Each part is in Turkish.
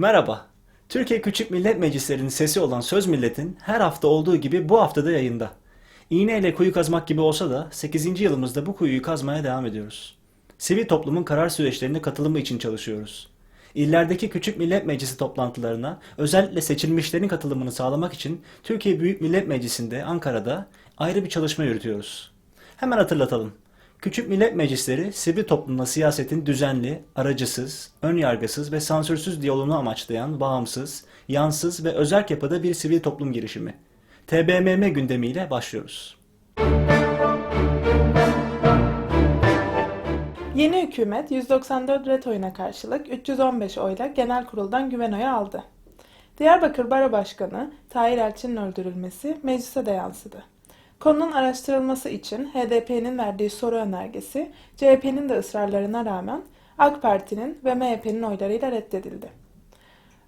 Merhaba. Türkiye Küçük Millet Meclislerinin sesi olan Söz Millet'in her hafta olduğu gibi bu haftada yayında. İğneyle kuyu kazmak gibi olsa da 8. yılımızda bu kuyuyu kazmaya devam ediyoruz. Sivil toplumun karar süreçlerine katılımı için çalışıyoruz. İllerdeki Küçük Millet Meclisi toplantılarına özellikle seçilmişlerin katılımını sağlamak için Türkiye Büyük Millet Meclisi'nde Ankara'da ayrı bir çalışma yürütüyoruz. Hemen hatırlatalım. Küçük millet meclisleri sivil toplumla siyasetin düzenli, aracısız, önyargısız ve sansürsüz diyaloğunu amaçlayan bağımsız, yansız ve özerk yapıda bir sivil toplum girişimi. TBMM gündemiyle başlıyoruz. Yeni hükümet 194 ret oyuna karşılık 315 oyla genel kuruldan güven oyu aldı. Diyarbakır Baro Başkanı Tahir Elçin'in öldürülmesi meclise de yansıdı. Konunun araştırılması için HDP'nin verdiği soru önergesi CHP'nin de ısrarlarına rağmen AK Parti'nin ve MHP'nin oylarıyla reddedildi.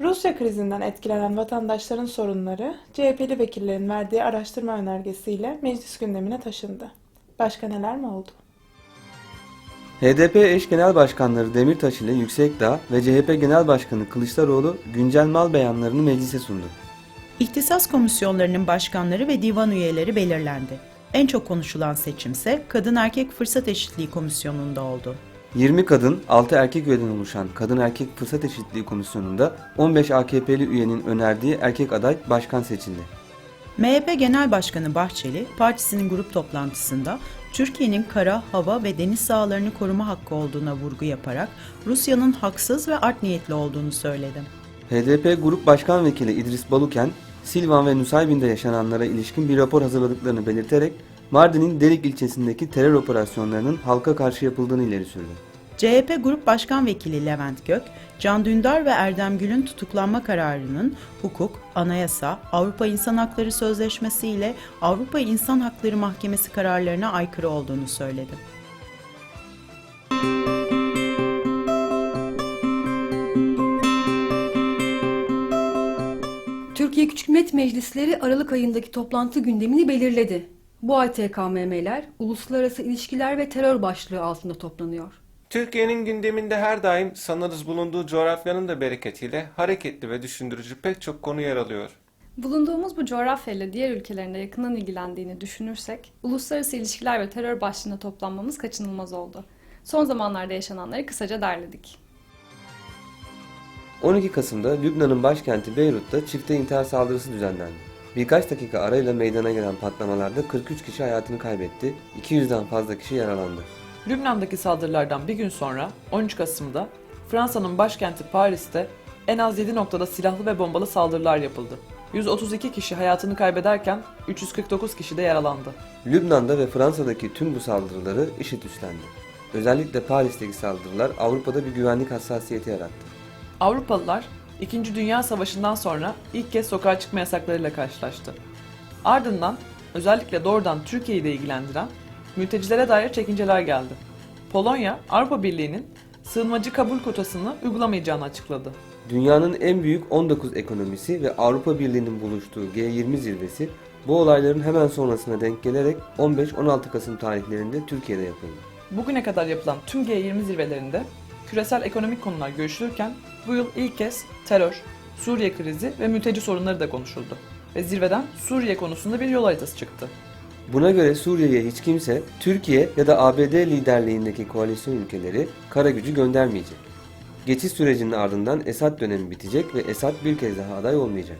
Rusya krizinden etkilenen vatandaşların sorunları CHP'li vekillerin verdiği araştırma önergesiyle meclis gündemine taşındı. Başka neler mi oldu? HDP eş genel başkanları Demirtaş ile Yüksekdağ ve CHP Genel Başkanı Kılıçdaroğlu güncel mal beyanlarını meclise sundu. İhtisas komisyonlarının başkanları ve divan üyeleri belirlendi. En çok konuşulan seçimse Kadın Erkek Fırsat Eşitliği Komisyonu'nda oldu. 20 kadın, 6 erkek üyeden oluşan Kadın Erkek Fırsat Eşitliği Komisyonu'nda 15 AKP'li üyenin önerdiği erkek aday başkan seçildi. MHP Genel Başkanı Bahçeli, partisinin grup toplantısında Türkiye'nin kara, hava ve deniz sahalarını koruma hakkı olduğuna vurgu yaparak Rusya'nın haksız ve art niyetli olduğunu söyledi. HDP Grup Başkan Vekili İdris Baluken, Silvan ve Nusaybin'de yaşananlara ilişkin bir rapor hazırladıklarını belirterek Mardin'in Derik ilçesindeki terör operasyonlarının halka karşı yapıldığını ileri sürdü. CHP Grup Başkan Vekili Levent Gök, Can Dündar ve Erdem Gül'ün tutuklanma kararının hukuk, anayasa, Avrupa İnsan Hakları Sözleşmesi ile Avrupa İnsan Hakları Mahkemesi kararlarına aykırı olduğunu söyledi. Millet Meclisleri Aralık ayındaki toplantı gündemini belirledi. Bu ay TKMM'ler uluslararası ilişkiler ve terör başlığı altında toplanıyor. Türkiye'nin gündeminde her daim sanırız bulunduğu coğrafyanın da bereketiyle hareketli ve düşündürücü pek çok konu yer alıyor. Bulunduğumuz bu coğrafyayla diğer ülkelerin de yakından ilgilendiğini düşünürsek, uluslararası ilişkiler ve terör başlığına toplanmamız kaçınılmaz oldu. Son zamanlarda yaşananları kısaca derledik. 12 Kasım'da Lübnan'ın başkenti Beyrut'ta çifte intihar saldırısı düzenlendi. Birkaç dakika arayla meydana gelen patlamalarda 43 kişi hayatını kaybetti, 200'den fazla kişi yaralandı. Lübnan'daki saldırılardan bir gün sonra 13 Kasım'da Fransa'nın başkenti Paris'te en az 7 noktada silahlı ve bombalı saldırılar yapıldı. 132 kişi hayatını kaybederken 349 kişi de yaralandı. Lübnan'da ve Fransa'daki tüm bu saldırıları IŞİD üstlendi. Özellikle Paris'teki saldırılar Avrupa'da bir güvenlik hassasiyeti yarattı. Avrupalılar 2. Dünya Savaşı'ndan sonra ilk kez sokağa çıkma yasaklarıyla karşılaştı. Ardından özellikle doğrudan Türkiye'yi de ilgilendiren mültecilere dair çekinceler geldi. Polonya, Avrupa Birliği'nin sığınmacı kabul kotasını uygulamayacağını açıkladı. Dünyanın en büyük 19 ekonomisi ve Avrupa Birliği'nin buluştuğu G20 zirvesi bu olayların hemen sonrasına denk gelerek 15-16 Kasım tarihlerinde Türkiye'de yapıldı. Bugüne kadar yapılan tüm G20 zirvelerinde küresel ekonomik konular görüşülürken bu yıl ilk kez terör, Suriye krizi ve mülteci sorunları da konuşuldu. Ve zirveden Suriye konusunda bir yol haritası çıktı. Buna göre Suriye'ye hiç kimse Türkiye ya da ABD liderliğindeki koalisyon ülkeleri kara gücü göndermeyecek. Geçiş sürecinin ardından Esad dönemi bitecek ve Esad bir kez daha aday olmayacak.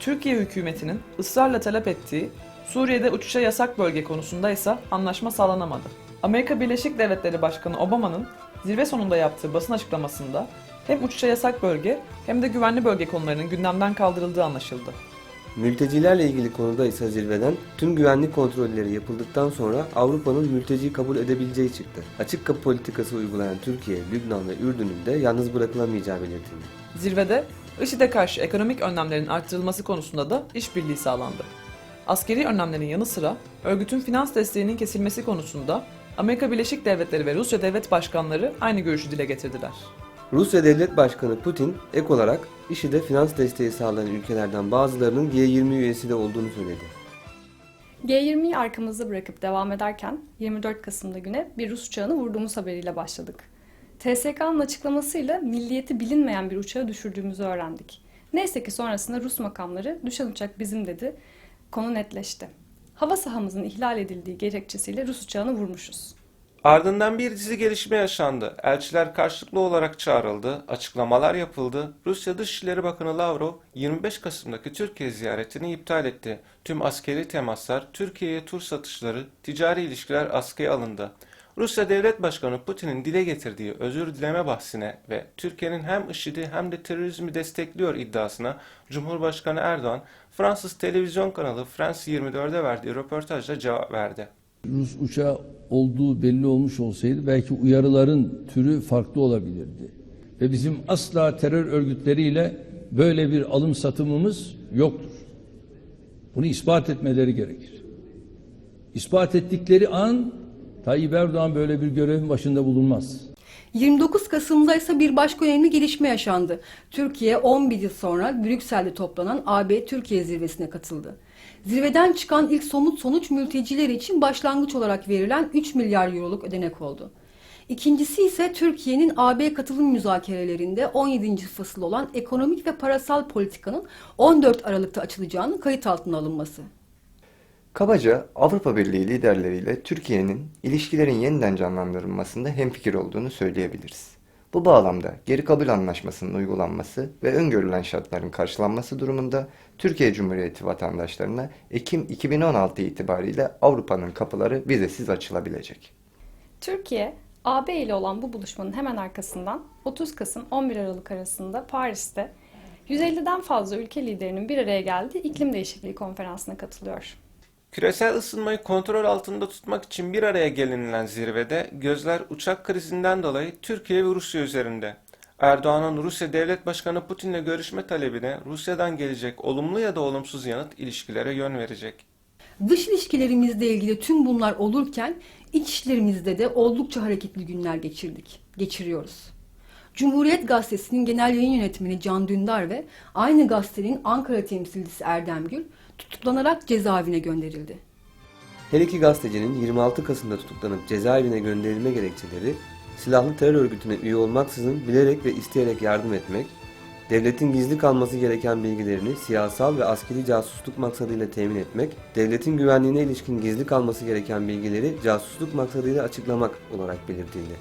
Türkiye hükümetinin ısrarla talep ettiği Suriye'de uçuşa yasak bölge konusunda ise anlaşma sağlanamadı. Amerika Birleşik Devletleri Başkanı Obama'nın zirve sonunda yaptığı basın açıklamasında hem uçuşa yasak bölge hem de güvenli bölge konularının gündemden kaldırıldığı anlaşıldı. Mültecilerle ilgili konuda ise zirveden tüm güvenlik kontrolleri yapıldıktan sonra Avrupa'nın mülteciyi kabul edebileceği çıktı. Açık kapı politikası uygulayan Türkiye, Lübnan ve Ürdün'ün de yalnız bırakılamayacağı belirtildi. Zirvede IŞİD'e karşı ekonomik önlemlerin arttırılması konusunda da işbirliği sağlandı. Askeri önlemlerin yanı sıra örgütün finans desteğinin kesilmesi konusunda Amerika Birleşik Devletleri ve Rusya devlet başkanları aynı görüşü dile getirdiler. Rusya Devlet Başkanı Putin ek olarak IŞİD'e finans desteği sağlayan ülkelerden bazılarının G20 üyesi de olduğunu söyledi. G20'yi arkamızda bırakıp devam ederken 24 Kasım'da güne bir Rus uçağını vurduğumuz haberiyle başladık. TSK'nın açıklamasıyla milliyeti bilinmeyen bir uçağı düşürdüğümüzü öğrendik. Neyse ki sonrasında Rus makamları düşen uçak bizim dedi. Konu netleşti. Hava sahamızın ihlal edildiği gerekçesiyle Rus uçağını vurmuşuz. Ardından bir dizi gelişme yaşandı. Elçiler karşılıklı olarak çağrıldı, açıklamalar yapıldı. Rusya Dışişleri Bakanı Lavrov 25 Kasım'daki Türkiye ziyaretini iptal etti. Tüm askeri temaslar, Türkiye'ye tur satışları, ticari ilişkiler askıya alındı. Rusya Devlet Başkanı Putin'in dile getirdiği özür dileme bahsine ve Türkiye'nin hem IŞİD'i hem de terörizmi destekliyor iddiasına Cumhurbaşkanı Erdoğan, Fransız televizyon kanalı France 24'e verdiği röportajla cevap verdi. Rus uçağı olduğu belli olmuş olsaydı belki uyarıların türü farklı olabilirdi. Ve bizim asla terör örgütleriyle böyle bir alım satımımız yoktur. Bunu ispat etmeleri gerekir. İspat ettikleri an Tayyip Erdoğan böyle bir görevin başında bulunmaz. 29 Kasım'da ise bir başka önemli gelişme yaşandı. Türkiye 11 yıl sonra Brüksel'de toplanan AB Türkiye zirvesine katıldı. Zirveden çıkan ilk somut sonuç mülteciler için başlangıç olarak verilen 3 milyar euroluk ödenek oldu. İkincisi ise Türkiye'nin AB katılım müzakerelerinde 17. fasıl olan ekonomik ve parasal politikanın 14 Aralık'ta açılacağının kayıt altına alınması. Kabaca Avrupa Birliği liderleriyle Türkiye'nin ilişkilerin yeniden canlandırılmasında hemfikir olduğunu söyleyebiliriz. Bu bağlamda geri kabul anlaşmasının uygulanması ve öngörülen şartların karşılanması durumunda Türkiye Cumhuriyeti vatandaşlarına Ekim 2016 itibariyle Avrupa'nın kapıları vizesiz açılabilecek. Türkiye, AB ile olan bu buluşmanın hemen arkasından 30 Kasım 11 Aralık arasında Paris'te 150'den fazla ülke liderinin bir araya geldiği iklim değişikliği konferansına katılıyor. Küresel ısınmayı kontrol altında tutmak için bir araya gelinilen zirvede gözler uçak krizinden dolayı Türkiye ve Rusya üzerinde. Erdoğan'ın Rusya Devlet Başkanı Putin'le görüşme talebine Rusya'dan gelecek olumlu ya da olumsuz yanıt ilişkilere yön verecek. Dış ilişkilerimizle ilgili tüm bunlar olurken iç işlerimizde de oldukça hareketli günler geçirdik, geçiriyoruz. Cumhuriyet Gazetesi'nin genel yayın yönetmeni Can Dündar ve aynı gazetenin Ankara temsilcisi Erdem Gül tutuklanarak cezaevine gönderildi. Her iki gazetecinin 26 Kasım'da tutuklanıp cezaevine gönderilme gerekçeleri, silahlı terör örgütüne üye olmaksızın bilerek ve isteyerek yardım etmek, devletin gizli kalması gereken bilgilerini siyasal ve askeri casusluk maksadıyla temin etmek, devletin güvenliğine ilişkin gizli kalması gereken bilgileri casusluk maksadıyla açıklamak olarak belirtildi.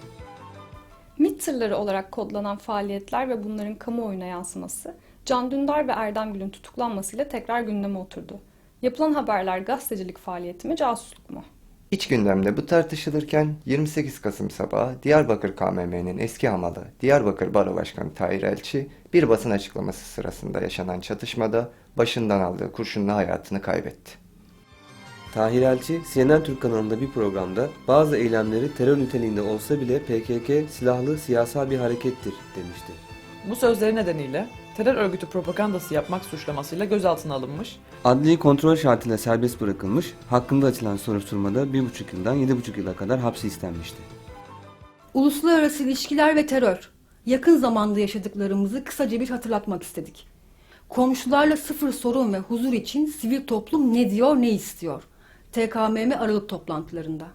MİT tırları olarak kodlanan faaliyetler ve bunların kamuoyuna yansıması, Can Dündar ve Erdem Gül'ün tutuklanmasıyla tekrar gündeme oturdu. Yapılan haberler gazetecilik faaliyeti mi, casusluk mu? İç gündemde bu tartışılırken 28 Kasım sabahı Diyarbakır KMM'nin eski hamalı Diyarbakır Baro Başkanı Tahir Elçi bir basın açıklaması sırasında yaşanan çatışmada başından aldığı kurşunla hayatını kaybetti. Tahir Elçi, CNN Türk kanalında bir programda bazı eylemleri terör niteliğinde olsa bile PKK silahlı siyasal bir harekettir demişti. Bu sözleri nedeniyle terör örgütü propagandası yapmak suçlamasıyla gözaltına alınmış, Adli kontrol şartıyla serbest bırakılmış, hakkında açılan soruşturmada 1,5 yıldan 7,5 yıla kadar hapsi istenmişti. Uluslararası ilişkiler ve terör. Yakın zamanda yaşadıklarımızı kısaca bir hatırlatmak istedik. Komşularla sıfır sorun ve huzur için sivil toplum ne diyor ne istiyor? TKMM Aralık toplantılarında.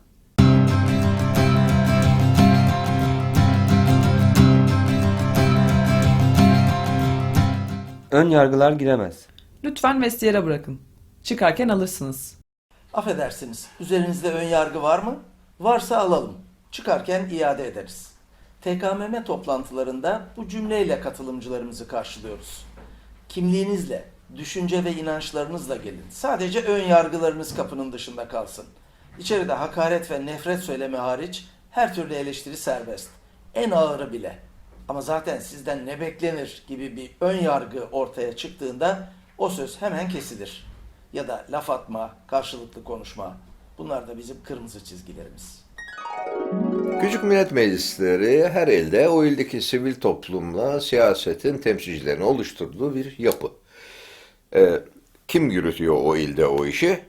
Ön yargılar giremez. lütfen vestiyere bırakın. Çıkarken alırsınız. Affedersiniz, üzerinizde ön yargı var mı? Varsa alalım. Çıkarken iade ederiz. TKMM toplantılarında bu cümleyle katılımcılarımızı karşılıyoruz. Kimliğinizle, düşünce ve inançlarınızla gelin. Sadece ön yargılarınız kapının dışında kalsın. İçeride hakaret ve nefret söylemi hariç her türlü eleştiri serbest. En ağırı bile. Ama zaten sizden ne beklenir gibi bir ön yargı ortaya çıktığında o söz hemen kesilir ya da laf atma, karşılıklı konuşma. Bunlar da bizim kırmızı çizgilerimiz. Küçük Millet Meclisleri her ilde o ildeki sivil toplumla siyasetin temsilcilerini oluşturduğu bir yapı. Ee, kim yürütüyor o ilde o işi?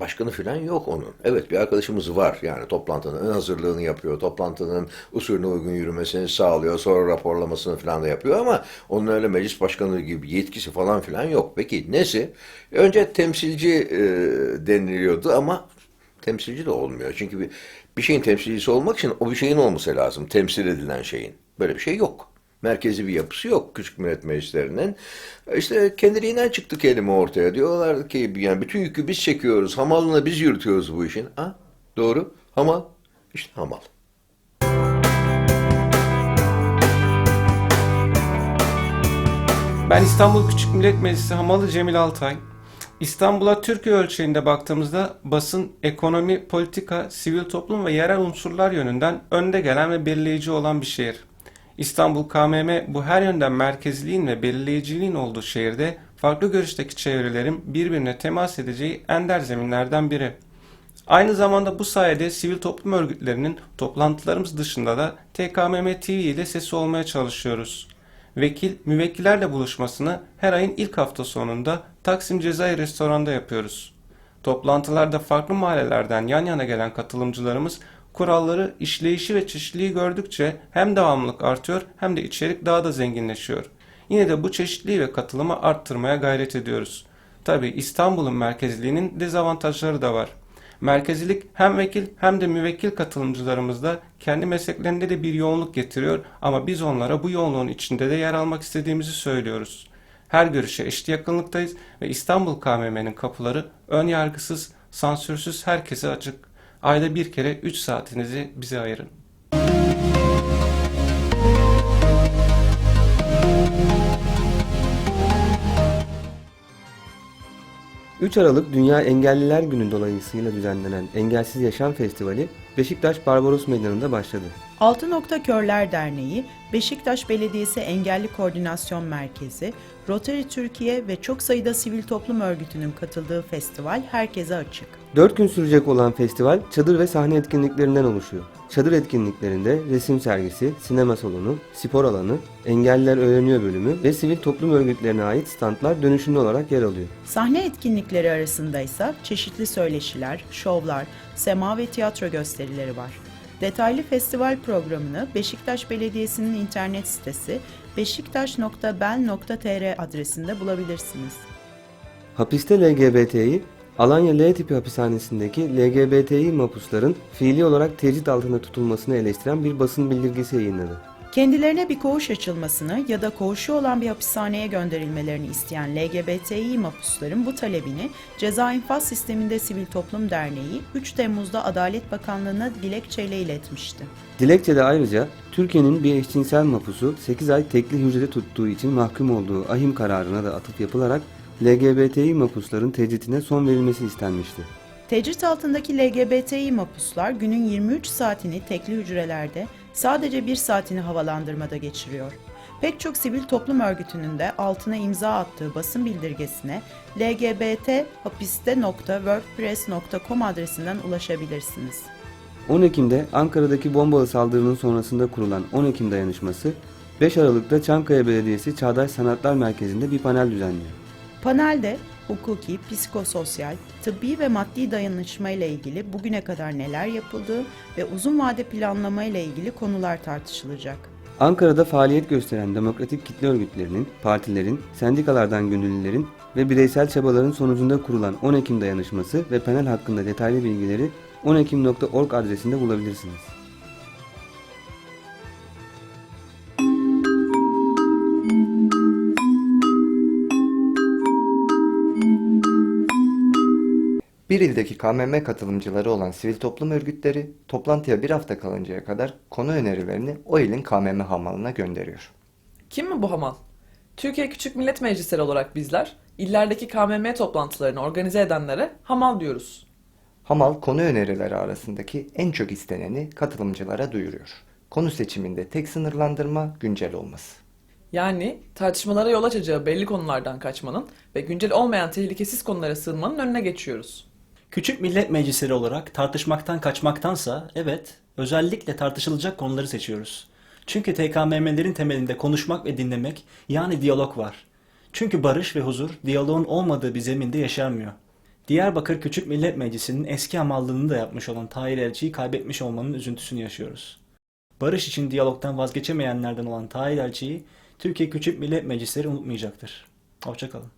Başkanı falan yok onun. Evet bir arkadaşımız var yani toplantının ön hazırlığını yapıyor, toplantının usulüne uygun yürümesini sağlıyor, sonra raporlamasını falan da yapıyor ama onun öyle meclis başkanı gibi yetkisi falan filan yok. Peki nesi? Önce temsilci e, deniliyordu ama temsilci de olmuyor. Çünkü bir Bir şeyin temsilcisi olmak için o bir şeyin olması lazım. Temsil edilen şeyin. Böyle bir şey yok. Merkezi bir yapısı yok küçük millet meclislerinin. İşte kendiliğinden çıktı kelime ortaya. Diyorlar ki yani bütün yükü biz çekiyoruz. Hamalına biz yürütüyoruz bu işin. Ha? Doğru. Hamal. İşte hamal. Ben İstanbul Küçük Millet Meclisi Hamalı Cemil Altay. İstanbul'a Türkiye ölçeğinde baktığımızda basın, ekonomi, politika, sivil toplum ve yerel unsurlar yönünden önde gelen ve belirleyici olan bir şehir. İstanbul KMM bu her yönden merkezliğin ve belirleyiciliğin olduğu şehirde farklı görüşteki çevrelerin birbirine temas edeceği ender zeminlerden biri. Aynı zamanda bu sayede sivil toplum örgütlerinin toplantılarımız dışında da TKMM TV ile sesi olmaya çalışıyoruz. Vekil, müvekkillerle buluşmasını her ayın ilk hafta sonunda Taksim Cezayir Restoran'da yapıyoruz. Toplantılarda farklı mahallelerden yan yana gelen katılımcılarımız kuralları, işleyişi ve çeşitliliği gördükçe hem devamlılık artıyor hem de içerik daha da zenginleşiyor. Yine de bu çeşitliliği ve katılımı arttırmaya gayret ediyoruz. Tabi İstanbul'un merkezliğinin dezavantajları da var. Merkezilik hem vekil hem de müvekkil katılımcılarımızda kendi mesleklerinde de bir yoğunluk getiriyor ama biz onlara bu yoğunluğun içinde de yer almak istediğimizi söylüyoruz. Her görüşe eşit yakınlıktayız ve İstanbul KMM'nin kapıları ön yargısız, sansürsüz herkese açık. Ayda bir kere 3 saatinizi bize ayırın. 3 Aralık Dünya Engelliler Günü dolayısıyla düzenlenen Engelsiz Yaşam Festivali Beşiktaş Barbaros Meydanı'nda başladı. Altı Nokta Körler Derneği, Beşiktaş Belediyesi Engelli Koordinasyon Merkezi, Rotary Türkiye ve çok sayıda sivil toplum örgütünün katıldığı festival herkese açık. 4 gün sürecek olan festival çadır ve sahne etkinliklerinden oluşuyor. Çadır etkinliklerinde resim sergisi, sinema salonu, spor alanı, engelliler öğreniyor bölümü ve sivil toplum örgütlerine ait standlar dönüşümlü olarak yer alıyor. Sahne etkinlikleri arasında ise çeşitli söyleşiler, şovlar, sema ve tiyatro gösterileri var. Detaylı festival programını Beşiktaş Belediyesi'nin internet sitesi beşiktaş.bel.tr adresinde bulabilirsiniz. Hapiste LGBT'yi Alanya L tipi hapishanesindeki LGBTİ mapusların fiili olarak tecrit altında tutulmasını eleştiren bir basın bildirgesi yayınladı. Kendilerine bir koğuş açılmasını ya da koğuşu olan bir hapishaneye gönderilmelerini isteyen LGBTİ mapusların bu talebini Ceza İnfaz Sisteminde Sivil Toplum Derneği 3 Temmuz'da Adalet Bakanlığı'na dilekçeyle iletmişti. Dilekçede ayrıca Türkiye'nin bir eşcinsel mapusu 8 ay tekli hücrede tuttuğu için mahkum olduğu ahim kararına da atıf yapılarak LGBTİ mapusların tecritine son verilmesi istenmişti. Tecrit altındaki LGBTİ mapuslar günün 23 saatini tekli hücrelerde, sadece 1 saatini havalandırmada geçiriyor. Pek çok sivil toplum örgütünün de altına imza attığı basın bildirgesine lgbthapiste.wordpress.com adresinden ulaşabilirsiniz. 10 Ekim'de Ankara'daki bombalı saldırının sonrasında kurulan 10 Ekim dayanışması 5 Aralık'ta Çankaya Belediyesi Çağdaş Sanatlar Merkezi'nde bir panel düzenliyor. Panelde hukuki, psikososyal, tıbbi ve maddi dayanışma ile ilgili bugüne kadar neler yapıldığı ve uzun vade planlama ile ilgili konular tartışılacak. Ankara'da faaliyet gösteren demokratik kitle örgütlerinin, partilerin, sendikalardan gönüllülerin ve bireysel çabaların sonucunda kurulan 10 Ekim dayanışması ve panel hakkında detaylı bilgileri 10ekim.org adresinde bulabilirsiniz. Bir ildeki KMM katılımcıları olan sivil toplum örgütleri toplantıya bir hafta kalıncaya kadar konu önerilerini o ilin KMM hamalına gönderiyor. Kim mi bu hamal? Türkiye Küçük Millet Meclisleri olarak bizler, illerdeki KMM toplantılarını organize edenlere hamal diyoruz. Hamal konu önerileri arasındaki en çok isteneni katılımcılara duyuruyor. Konu seçiminde tek sınırlandırma güncel olması. Yani tartışmalara yol açacağı belli konulardan kaçmanın ve güncel olmayan tehlikesiz konulara sığınmanın önüne geçiyoruz. Küçük millet meclisleri olarak tartışmaktan kaçmaktansa evet özellikle tartışılacak konuları seçiyoruz. Çünkü TKMM'lerin temelinde konuşmak ve dinlemek yani diyalog var. Çünkü barış ve huzur diyaloğun olmadığı bir zeminde yaşanmıyor. Diyarbakır Küçük Millet Meclisi'nin eski hamallığını da yapmış olan Tahir Elçi'yi kaybetmiş olmanın üzüntüsünü yaşıyoruz. Barış için diyalogtan vazgeçemeyenlerden olan Tahir Elçi'yi Türkiye Küçük Millet Meclisleri unutmayacaktır. Hoşçakalın.